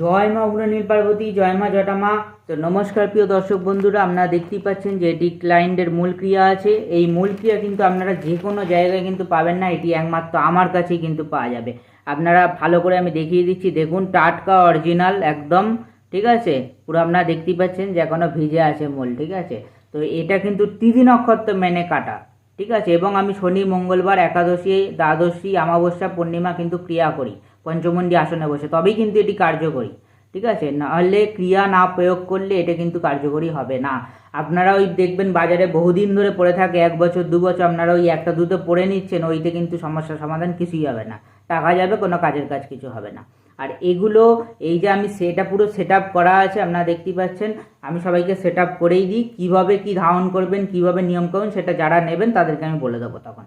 জয় মা উগ্রনীল পার্বতী, জয় মা জটামা তো নমস্কার প্রিয় দর্শক বন্ধুরা, আপনারা দেখতেই পাচ্ছেন যে এটি ক্লায়েন্টের মূল ক্রিয়া আছে। এই মূল ক্রিয়া কিন্তু আপনারা যে কোনো জায়গায় কিন্তু পাবেন না, এটি একমাত্র আমার কাছেই কিন্তু পাওয়া যাবে। আপনারা ভালো করে আমি দেখিয়ে দিচ্ছি, দেখুন, টাটকা অরিজিনাল একদম, ঠিক আছে? পুরো আপনারা দেখতেই পাচ্ছেন যে এখনও ভিজে আছে মূল, ঠিক আছে? তো এটা কিন্তু তিথি নক্ষত্র মেনে কাটা, ঠিক আছে? এবং আমি শনি, মঙ্গলবার, একাদশী, দ্বাদশী, অমাবস্যা, পূর্ণিমা কিন্তু ক্রিয়া করি। পঞ্চমন্ডি আসনে বসে, তবেই কিন্তু এটি কার্যকরী। ঠিক আছে? নাহলে ক্রিয়া না প্রয়োগ করলে এটা কিন্তু কার্যকরী হবে না। আপনারা ওই দেখবেন বাজারে বহুদিন ধরে পড়ে থাকে, এক বছর, দু বছর, আপনারা ওই একটা, দুটো পড়ে নিচ্ছেন, ওইতে কিন্তু সমস্যার সমাধান কিছুই হবে না। টাকা যাবে, কোনো কাজের কাজ কিছু হবে না। আর এগুলো, এই যে আমি সেটা পুরো সেট করা আছে, আপনারা দেখতেই পাচ্ছেন, আমি সবাইকে সেট করেই দিই, কীভাবে কি ধারণ করবেন, কীভাবে নিয়ম করবেন, সেটা যারা নেবেন, তাদেরকে আমি বলে দেবো তখন।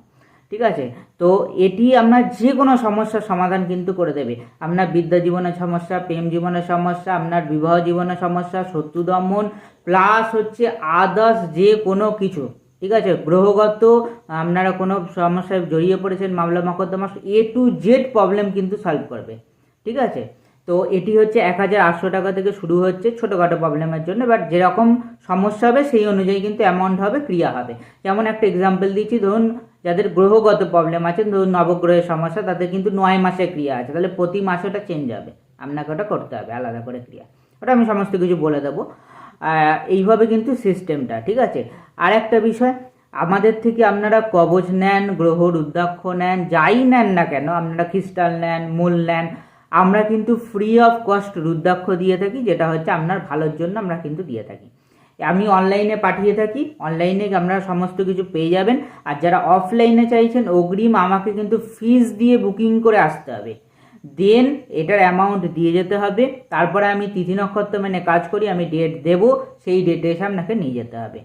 ঠিক আছে? তো এটি আপনার যে কোনো সমস্যার সমাধান কিন্তু করে দেবে। আপনার বিদ্যা জীবনের সমস্যা, প্রেম জীবনের সমস্যা, আপনার বিবাহ জীবনের সমস্যা, শত্রু দমন প্লাস হচ্ছে আদার্স যে কোনো কিছু। ঠিক আছে? গ্রহগত, আপনারা কোনো সমস্যায় জড়িয়ে পড়েছেন মামলা মকদ্দমা এ টু জেড প্রবলেম কিন্তু সলভ করবে। ঠিক আছে? তো এটি হচ্ছে এক হাজার আটশো টাকা থেকে শুরু হচ্ছে ছোটোখাটো প্রবলেমের জন্য বাট যেরকম সমস্যা হবে সেই অনুযায়ী কিন্তু অ্যামাউন্ট হবে, ক্রিয়া হবে। যেমন একটা এক্সাম্পল দিচ্ছি, ধরুন যাদের গ্রহগত প্রবলেম আছে, ধরুন নবগ্রহের সমস্যা, তাদের কিন্তু নয় মাসে ক্রিয়া আছে, তাহলে প্রতি মাসে ওটা চেঞ্জ হবে। আপনাকে ওটা করতে হবে, আলাদা করে ক্রিয়া। ওটা আমি সমস্ত কিছু বলে দেবো। এইভাবে কিন্তু সিস্টেমটা ঠিক আছে? আর একটা বিষয়, আমাদের থেকে আপনারা কবচ নেন গ্রহ রুদ্রাক্ষ নেন, যাই নেন না কেন, আপনারা ক্রিস্টাল নেন, মূল নেন আমরা কিন্তু ফ্রি অফ কস্ট রুদ্রাক্ষ দিয়ে থাকি, যেটা হচ্ছে আপনার ভালোর জন্য আমরা কিন্তু দিয়ে থাকি। আমি অনলাইনে পাঠিয়ে থাকি অনলাইনে আপনারা সমস্ত কিছু পেয়ে যাবেন। আর যারা অফলাইনে চাইছেন, অগ্রিম আমাকে কিন্তু ফিস দিয়ে বুকিং করে আসতে হবে। দেন এটার অ্যামাউন্ট দিয়ে যেতে হবে। তারপরে আমি তিথি নক্ষত্র মেনে কাজ করি, আমি ডেট দেব, সেই ডেটে এসে আপনাকে নিয়ে যেতে হবে।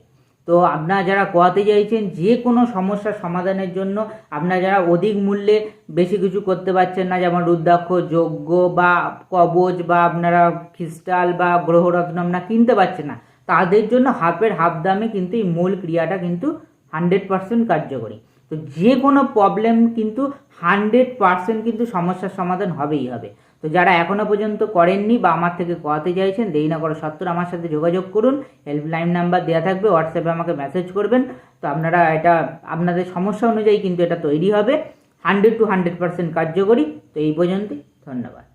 তো আপনারা যারা কোয়াতে চাইছেন যে কোনো সমস্যার সমাধানের জন্য আপনারা যারা অধিক মূল্যে বেশি কিছু করতে পারছেন না, যেমন রুদ্রাক্ষ, যজ্ঞ বা কবচ বা আপনারা খ্রিস্টাল বা গ্রহরত্ন আপনারা কিনতে পারছেন না, তাদের জন্য হাফের হাফ দামে কিন্তু এই মূল ক্রিয়াটা কিন্তু হান্ড্রেড পার্সেন্ট কার্যকরী। তো যে কোনো প্রবলেম কিন্তু হান্ড্রেড পার্সেন্ট কিন্তু সমস্যার সমাধান হবেই হবে। তো যারা এখনও পর্যন্ত করেননি বা আমার থেকে করাতে চাইছেন, দেরি না করে সত্তর আমার সাথে যোগাযোগ করুন। হেল্পলাইন নাম্বার দেওয়া থাকবে হোয়াটসঅ্যাপে আমাকে মেসেজ করবেন। তো আপনারা এটা, আপনাদের সমস্যা অনুযায়ী কিন্তু এটা তৈরি হবে। হান্ড্রেড টু হান্ড্রেড পার্সেন্ট কার্যকরী। তো এই পর্যন্তই। ধন্যবাদ।